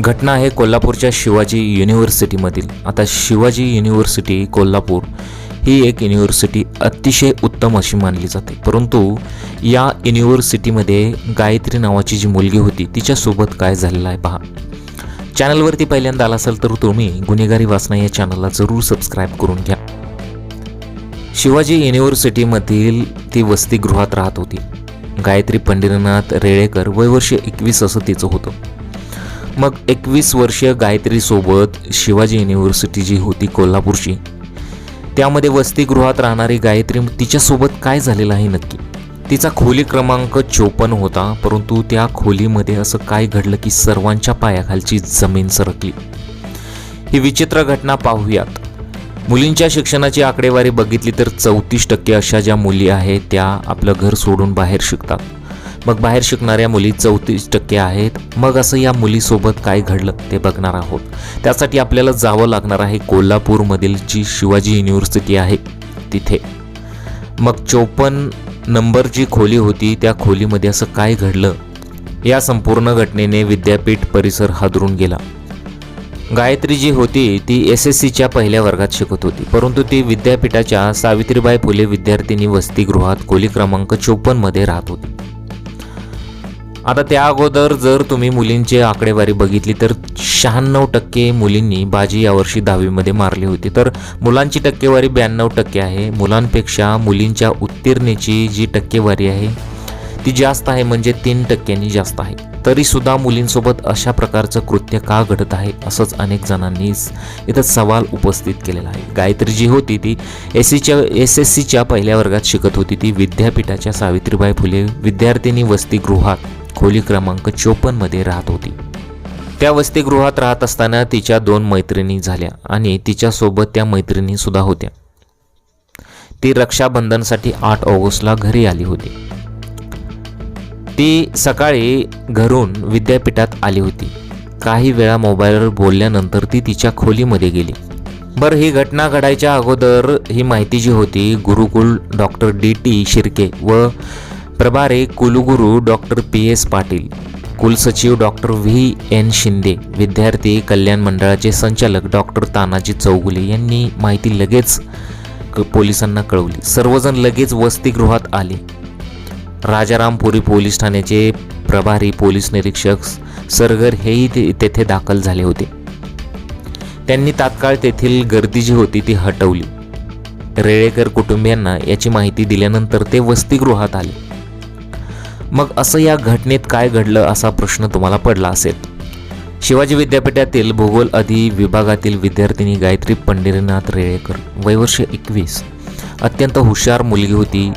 घटना आहे कोल्हापूरच्या शिवाजी युनिव्हर्सिटीमधील. आता शिवाजी युनिव्हर्सिटी कोल्हापूर ही एक युनिव्हर्सिटी अतिशय उत्तम अशी मानली जाते. परंतु या युनिव्हर्सिटीमध्ये गायत्री नावाची जी मुलगी होती तिच्यासोबत काय झालेलं आहे पहा. चॅनलवरती पहिल्यांदा आला असाल तर तुम्ही गुन्हेगारी वाचना या चॅनलला जरूर सबस्क्राईब करून घ्या. शिवाजी युनिव्हर्सिटीमधील ती वसतिगृहात राहत होती. गायत्री पंढरीनाथ रेळेकर वय वर्ष एकवीस असं तिचं होतं. मग एकवीस वर्षीय गायत्रीसोबत शिवाजी युनिव्हर्सिटी जी होती कोल्हापूरची त्यामध्ये वसतिगृहात राहणारी गायत्री तिच्यासोबत काय झालेलं आहे नक्की? तिचा खोली क्रमांक चोपन्न होता परंतु त्या खोलीमध्ये असं काय घडलं की सर्वांच्या पायाखालची जमीन सरकली? ही विचित्र घटना पाहूयात. मुलींच्या शिक्षणाची आकडेवारी बघितली तर चौतीस टक्के अशा ज्या मुली आहेत त्या आपलं घर सोडून बाहेर शिकतात. मग बाहेर शिकणाऱ्या मुली चौतीस टक्के आहेत. मग असं या मुलीसोबत काय घडलं ते बघणार आहोत. त्यासाठी आपल्याला जावं लागणार आहे कोल्हापूरमधील जी शिवाजी युनिव्हर्सिटी आहे तिथे. मग चोपन्न नंबर जी खोली होती त्या खोलीमध्ये असं काय घडलं? या संपूर्ण घटनेने विद्यापीठ परिसर हादरून गेला. गायत्री जी होती ती एस एस सीच्या पहिल्या वर्गात शिकत होती. परंतु ती विद्यापीठाच्या सावित्रीबाई फुले विद्यार्थिनी वसतिगृहात खोली क्रमांक चोपन्नमध्ये राहत होती. आता त्या अगोदर जर तुम्ही मुलींची आकडेवारी बघितली तर शहाण्णव टक्के मुलींनी बाजी यावर्षी दहावीमध्ये मारली होती. तर मुलांची टक्केवारी ब्याण्णव टक्के आहे. मुलांपेक्षा मुलींच्या उत्तीर्णेची जी टक्केवारी आहे ती जास्त आहे म्हणजे तीन टक्क्यांनी जास्त आहे. तरीसुद्धा मुलींसोबत अशा प्रकारचं कृत्य का घडत आहे असंच अनेक जणांनी इथं सवाल उपस्थित केलेला आहे. गायत्री जी होती ती एस सीच्या एस एस सीच्या पहिल्या वर्गात शिकत होती. ती विद्यापीठाच्या सावित्रीबाई फुले विद्यार्थिनी वसतिगृहात खोली क्रमांक चोपन्नमध्ये राहत होती. त्या वसतिगृहात राहत असताना तिच्या दोन मैत्रिणी झाल्या आणि तिच्यासोबत त्या मैत्रिणीसुद्धा होत्या. ती रक्षाबंधनसाठी आठ ऑगस्टला घरी आली होती. ती सकाळी घरून विद्यापीठात आली होती. काही वेळा मोबाईलवर बोलल्यानंतर ती तिच्या खोलीमध्ये गेली. बरं ही घटना घडायच्या अगोदर ही माहिती जी होती गुरुकुल डॉक्टर डी टी शिर्के व प्रभारे कुलगुरू डॉक्टर पी एस पाटील कुलसचिव डॉक्टर व्ही एन शिंदे विद्यार्थी कल्याण मंडळाचे संचालक डॉक्टर तानाजी चौगुले यांनी माहिती लगेच क- पोलिसांना कळवली. सर्वजण लगेच वसतिगृहात आले. राजारामपुरी पोलीस ठाण्याचे प्रभारी पोलीस निरीक्षक सरगर हेही ते- तेथे दाखल झाले होते. त्यांनी तात्काळ तेथील गर्दी जी होती ती हटवली. रेळेकर कुटुंबियांना याची माहिती दिल्यानंतर ते वसतिगृहात आले. मग असं या घटनेत काय घडलं असा प्रश्न तुम्हाला पडला असेल. शिवाजी विद्यापीठातील भूगोल अधि विभागातील विद्यार्थिनी गायत्री पंढरीनाथ रेळेकर वयवर्ष एकवीस. अत्यंत हुशार मुलगी होती.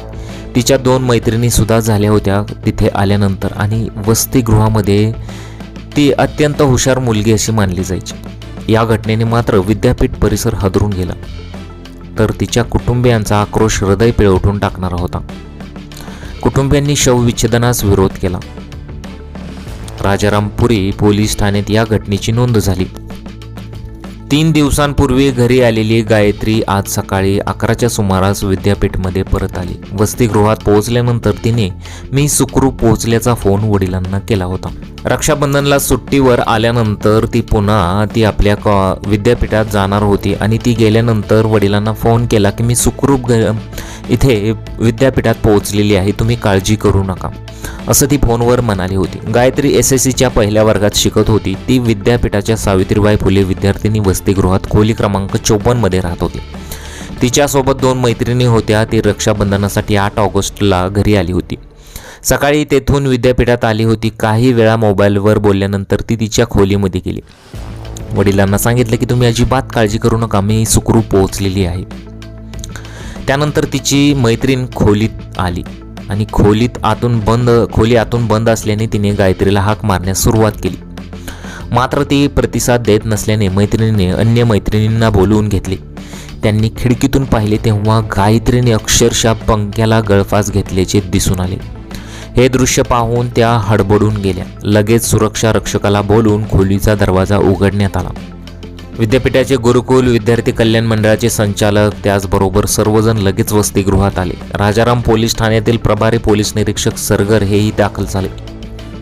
तिच्या दोन मैत्रिणीसुद्धा झाल्या होत्या तिथे आल्यानंतर आणि वसतिगृहामध्ये ती अत्यंत हुशार मुलगी अशी मानली जायची. या घटनेने मात्र विद्यापीठ परिसर हादरून गेला. तर तिच्या कुटुंबियांचा आक्रोश हृदय पिळवटून टाकणारा होता. कुटुंबियांनी शवविच्छेदनास विरोध केला. राजारामपुरी पोलीस ठाण्यात या घटनेची नोंद झाली. तीन दिवसांपूर्वी घरी आलेली गायत्री आज सकाळी अकराच्या सुमारास विद्यापीठमध्ये परत आली. वसतिगृहात पोहोचल्यानंतर तिने मी सुखरूप पोहोचल्याचा फोन वडिलांना केला होता. रक्षाबंधनला सुट्टीवर आल्यानंतर ती पुन्हा ती आपल्या कॉ विद्यापीठात जाणार होती आणि ती गेल्यानंतर वडिलांना फोन केला की मी सुखरूप घ इथे विद्यापीठात पोहोचलेली आहे तुम्ही काळजी करू नका. असं ती फोनवर म्हणाली होती. गायत्री एस एस सीच्या पहिल्या वर्गात शिकत होती. ती विद्यापीठाच्या सावित्रीबाई फुले विद्यार्थिनी वसतिगृहात खोली क्रमांक चोपन्नमध्ये राहत होती. तिच्यासोबत दोन मैत्रिणी होत्या. ती रक्षाबंधनासाठी आठ ऑगस्टला घरी आली होती. सकाळी तेथून विद्यापीठात आली होती. काही वेळा मोबाईलवर बोलल्यानंतर ती तिच्या खोलीमध्ये गेली. वडिलांना सांगितलं की तुम्ही अजिबात काळजी करू नका. मी सुखरूप पोहोचलेली आहे. त्यानंतर तिची मैत्रीण खोलीत आली आणि खोलीत आतून बंद खोली आतून बंद असल्याने तिने गायत्रीला हाक मारण्यास सुरुवात केली. मात्र ती प्रतिसाद देत नसल्याने मैत्रिणीने अन्य मैत्रिणींना बोलवून घेतले. त्यांनी खिडकीतून पाहिले तेव्हा गायत्रीने अक्षरशः पंख्याला गळफास घेतल्याचे दिसून आले. हे दृश्य पाहून त्या हडबडून गेल्या. लगेच सुरक्षा रक्षकाला बोलून खोलीचा दरवाजा उघडण्यात आला. विद्यापीठाचे गुरुकुल विद्यार्थी कल्याण मंडळाचे संचालक त्याचबरोबर सर्वजण लगेच वसतिगृहात आले. राजाराम पोलीस ठाण्यातील प्रभारी पोलीस निरीक्षक सरगर हेही दाखल झाले.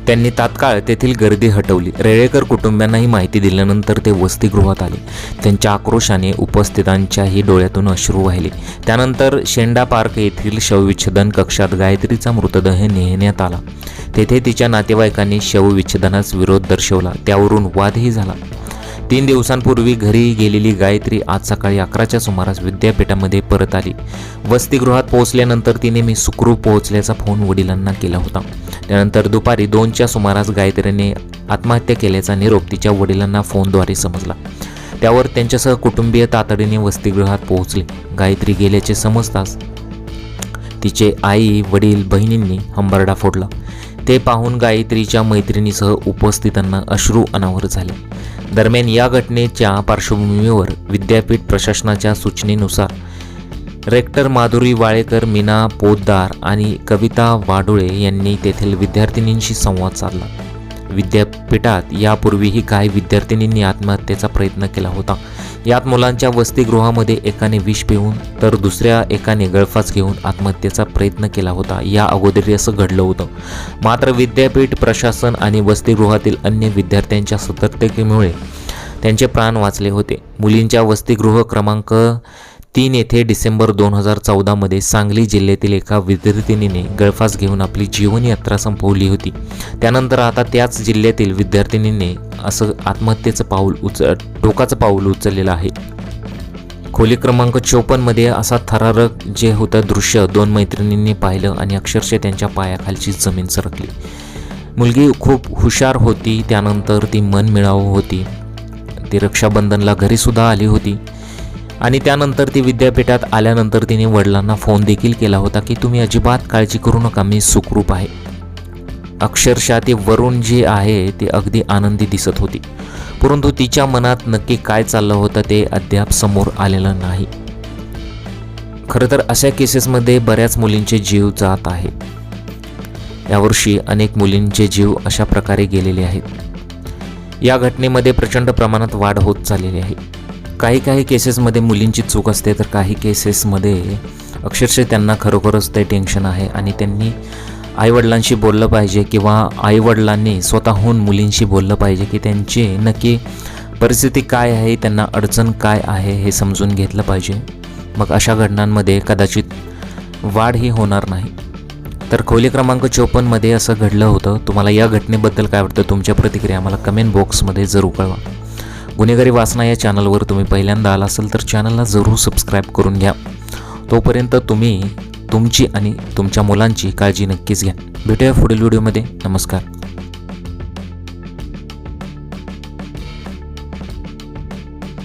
त्यांनी तात्काळ तेथील गर्दी हटवली. रेळेकर कुटुंबियांनाही माहिती दिल्यानंतर ते वसतिगृहात आले. त्यांच्या आक्रोशाने उपस्थितांच्याही डोळ्यातून अश्रू वाहिले. त्यानंतर शेंडा पार्क येथील शवविच्छेदन कक्षात गायत्रीचा मृतदेह नेण्यात आला. तेथे तिच्या नातेवाईकांनी शवविच्छेदनास विरोध दर्शवला. त्यावरून वादही झाला. तीन दिवसांपूर्वी घरी गेलेली गायत्री आज सकाळी अकराच्या सुमारास विद्यापीठामध्ये परत आली. वसतिगृहात पोहोचल्यानंतर तिने मी सुखरूप पोहोचल्याचा फोन वडिलांना केला होता. त्यानंतर दुपारी दोनच्या सुमारास गायत्रीने आत्महत्या केल्याचा निरोप तिच्या वडिलांना फोनद्वारे समजला. त्यावर त्यांच्यासह कुटुंबीय तातडीने वसतिगृहात पोहोचले. गायत्री गेल्याचे समजताच तिचे आई वडील बहिणींनी हंबरडा फोडला. ते पाहून गायत्रीच्या मैत्रिणीसह उपस्थितांना अश्रू अनावर झाले. दरम्यान या घटनेच्या पार्श्वभूमीवर विद्यापीठ प्रशासनाच्या सूचनेनुसार रेक्टर माधुरी वाळेकर मीना पोद्दार आणि कविता वाडोळे यांनी तेथील विद्यार्थिनींशी संवाद साधला. विद्यापीठात यापूर्वीही काही विद्यार्थिनींनी आत्महत्येचा प्रयत्न केला होता. यात मुलांच्या वसतिगृहामध्ये एकाने विष पिऊन तर दुसऱ्या एकाने गळफास घेऊन आत्महत्येचा प्रयत्न केला होता. या अगोदर असं घडलं होतं. मात्र विद्यापीठ प्रशासन आणि वसतिगृहातील अन्य विद्यार्थ्यांच्या सतर्कतेमुळे त्यांचे प्राण वाचले होते. मुलींच्या वसतिगृह क्रमांक तीन येथे डिसेंबर दोन हजार चौदामध्ये सांगली जिल्ह्यातील एका विद्यार्थिनीने गळफास घेऊन आपली जीवनयात्रा संपवली होती. त्यानंतर आता त्याच जिल्ह्यातील विद्यार्थिनीने असं आत्महत्येचं पाऊल उच टोकाचं पाऊल उचललेलं आहे. खोली क्रमांक चोपन्नमध्ये असा थरारक जे होतं दृश्य दोन मैत्रिणींनी पाहिलं आणि अक्षरशः त्यांच्या पायाखालची जमीन सरकली. मुलगी खूप हुशार होती त्यानंतर ती मनमिळावू होती. ती रक्षाबंधनला घरीसुद्धा आली होती. आणि त्यानंतर ती विद्यापीठात आल्यानंतर तिने वडिलांना फोन देखील केला होता की तुम्ही अजिबात काळजी करू नका मी सुखरूप आहे. अक्षरशः ती वरुण जी आहे ती अगदी आनंदी दिसत होती. परंतु तिच्या मनात नक्की काय चाललं होतं ते अद्याप समोर आलेलं नाही. खरं तर अशा केसेसमध्ये बऱ्याच मुलींचे जीव जात आहेत. यावर्षी अनेक मुलींचे जीव अशा प्रकारे गेलेले आहेत. या घटनेमध्ये प्रचंड प्रमाणात वाढ होत चाललेली आहे. काही काही केसेसमध्ये मुलींची चूक असते तर काही केसेसमध्ये अक्षरशः त्यांना खरोखरच ते टेन्शन आहे आणि त्यांनी आईवडिलांशी बोललं पाहिजे किंवा आईवडिलांनी स्वतःहून मुलींशी बोललं पाहिजे की त्यांची नक्की परिस्थिती काय आहे त्यांना अडचण काय आहे हे समजून घेतलं पाहिजे. मग अशा घटनांमध्ये कदाचित वाढ ही होणार नाही. तर खोली क्रमांक चोपन्नमध्ये असं घडलं होतं. तुम्हाला या घटनेबद्दल काय वाटतं? तुमच्या प्रतिक्रिया आम्हाला कमेंट बॉक्समध्ये जरूर कळवा. गुन्हेगारी वासना या चॅनलवर तुम्ही पहिल्यांदा आला असेल तर चॅनलला जरूर सबस्क्राईब करून घ्या. तोपर्यंत तुम्ही तुमची आणि तुमच्या मुलांची काळजी नक्कीच घ्या. भेटूया पुढील व्हिडिओमध्ये नमस्कार.